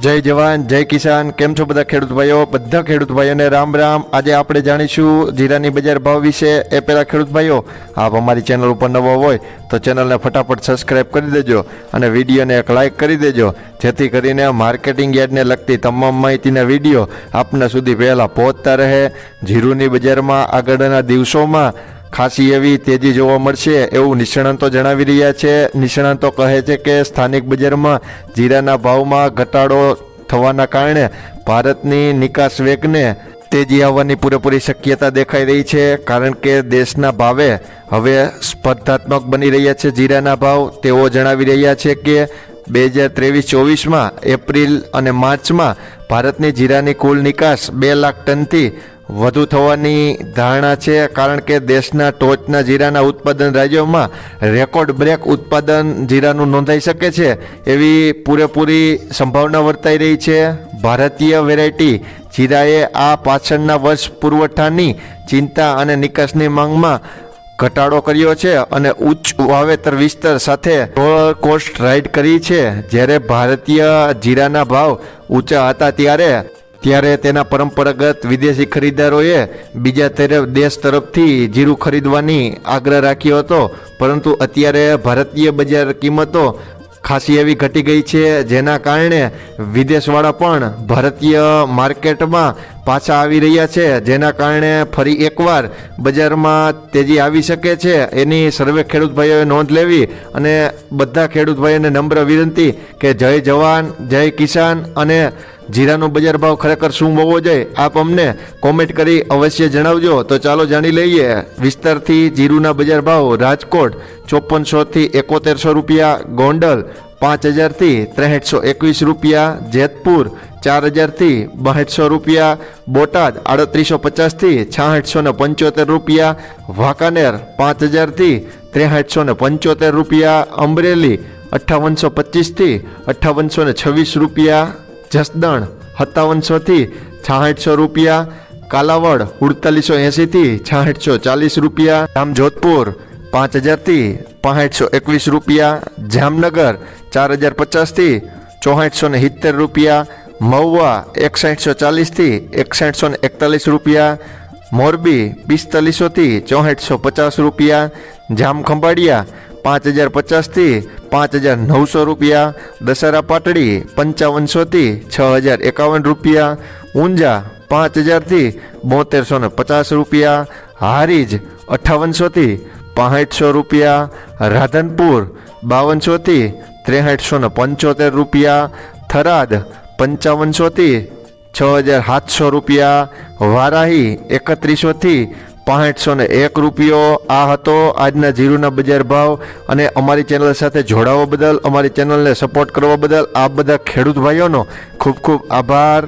જય જવાન, જય કિસાન. કેમ છો બધા ખેડૂત ભાઈઓ? બધા ખેડૂત ભાઈઓને રામ રામ. આજે આપણે જાણીશું જીરાની બજાર ભાવ વિશે. એ પહેલાં ખેડૂત ભાઈઓ, આપ અમારી ચેનલ ઉપર નવો હોય તો ચેનલને ફટાફટ સબસ્ક્રાઈબ કરી દેજો અને વિડીયોને એક લાઇક કરી દેજો. જેથી કરીને માર્કેટિંગ યાર્ડને લગતી તમામ માહિતીના વીડિયો આપના સુધી પહેલાં પહોંચતા રહે. જીરુની બજારમાં આગળના દિવસોમાં ખાસી એવી તેજી જોવા મળશે એવું નિષ્ણાંતો જણાવી રહ્યા છે. નિષ્ણાંતો કહે છે કે સ્થાનિક બજારમાં જીરાના ભાવમાં ઘટાડો થવાના કારણે ભારતની નિકાસ વેગને તેજી આવવાની પૂરેપૂરી શક્યતા દેખાઈ રહી છે, કારણ કે દેશના ભાવે હવે સ્પર્ધાત્મક બની રહ્યા છે જીરાના ભાવ. તેઓ જણાવી રહ્યા છે કે બે હજાર ત્રેવીસ ચોવીસમાં એપ્રિલ અને માર્ચમાં ભારતની જીરાની કુલ નિકાસ બે લાખ ટનથી વધુ થવાની ધારણા છે, કારણ કે દેશના ટોચના જીરાના ઉત્પાદન રાજ્યોમાં રેકોર્ડ બ્રેક ઉત્પાદન જીરાનું નોંધાઈ શકે છે, એવી પૂરેપૂરી સંભાવના વર્તાઈ રહી છે. ભારતીય વેરાયટી જીરાએ આ પાછળના વર્ષ પુરવઠાની ચિંતા અને નિકાસની માંગમાં ઘટાડો કર્યો છે અને ઉચ્ચ વાવેતર વિસ્તર સાથે રોલર કોસ્ટ રાઇડ કરી છે, જ્યારે ભારતીય જીરાના ભાવ ઊંચા હતા ત્યારે ત્યારે તેના પરંપરાગત વિદેશી ખરીદદારોએ બીજા તરફ દેશ તરફથી જીરું ખરીદવાની આગ્રહ રાખ્યો હતો. પરંતુ અત્યારે ભારતીય બજાર કિંમતો ખાસી એવી ઘટી ગઈ છે, જેના કારણે વિદેશવાળા પણ ભારતીય માર્કેટમાં પાછા આવી રહ્યા છે, જેના કારણે ફરી એકવાર બજારમાં તેજી આવી શકે છે. એની સર્વે ખેડૂત ભાઈઓએ નોંધ લેવી અને બધા ખેડૂત ભાઈઓને નમ્ર વિનંતી કે જય જવાન, જય કિસાન અને જીરાનો બજાર ભાવ ખરેખર શું હોવો જોઈએ, આપ અમને કોમેન્ટ કરી અવશ્ય જણાવજો. તો ચાલો જાણી લઈએ. વિસ્તારથી જીરુના બજાર ભાવ રાજકોટ ચોપનસોથી એકોતેરસો રૂપિયા, ગોંડલ પાંચ હજારથી ત્રેસઠસો એકવીસ રૂપિયા, જેતપુર ચાર હજારથી બાસઠસો રૂપિયા, બોટાદ આડત્રીસો પચાસથી છાસઠસો ને પંચોતેર રૂપિયા, વાંકાનેર પાંચ હજારથી ત્રેસઠસો ને પંચોતેર રૂપિયા, અમરેલી અઠ્ઠાવનસો પચીસથી અઠ્ઠાવનસો ને છવ્વીસ રૂપિયા જસદણ સત્તાવનસોથી છાસઠસો રૂપિયા, કાલાવડ ઉડતાલીસો એંસીથી છાસઠસો ચાલીસ રૂપિયા, જામજોધપુર પાંચ હજારથી પાંસઠસો એકવીસ રૂપિયા, જામનગર ચાર હજાર પચાસથી ચોસઠસો ને સિત્તેર રૂપિયા, મહુવા એકસાઠસો ચાલીસથી એકસાઠસો ને એકતાલીસ રૂપિયા, મોરબી પિસ્તાલીસોથી ચોસઠસો પચાસ રૂપિયા, જામખંભાળિયા પાંચ હજાર પચાસથી પાંચ હજાર નવસો રૂપિયા, દશેરા પાટડી પંચાવનસોથી છ હજાર એકાવન રૂપિયા, ઊંઝા પાંચ હજારથી બોતેરસો ને પચાસ રૂપિયા, હારીજ અઠ્ઠાવનસોથી પાંસઠસો રૂપિયા, રાધનપુર બાવનસોથી ત્રેસઠસો ને પંચોતેર રૂપિયા, થરાદ પંચાવનસોથી છ હજાર સાતસો રૂપિયા, વારાહી એકત્રીસોથી પાંસઠસો ને એક રૂપિયો આ હતો આજના જીરુના બજાર ભાવ અને અમારી ચેનલ સાથે જોડાવા બદલ, અમારી ચેનલને સપોર્ટ કરવા બદલ આ બધા ખેડૂત ભાઈઓનો ખૂબ ખૂબ આભાર.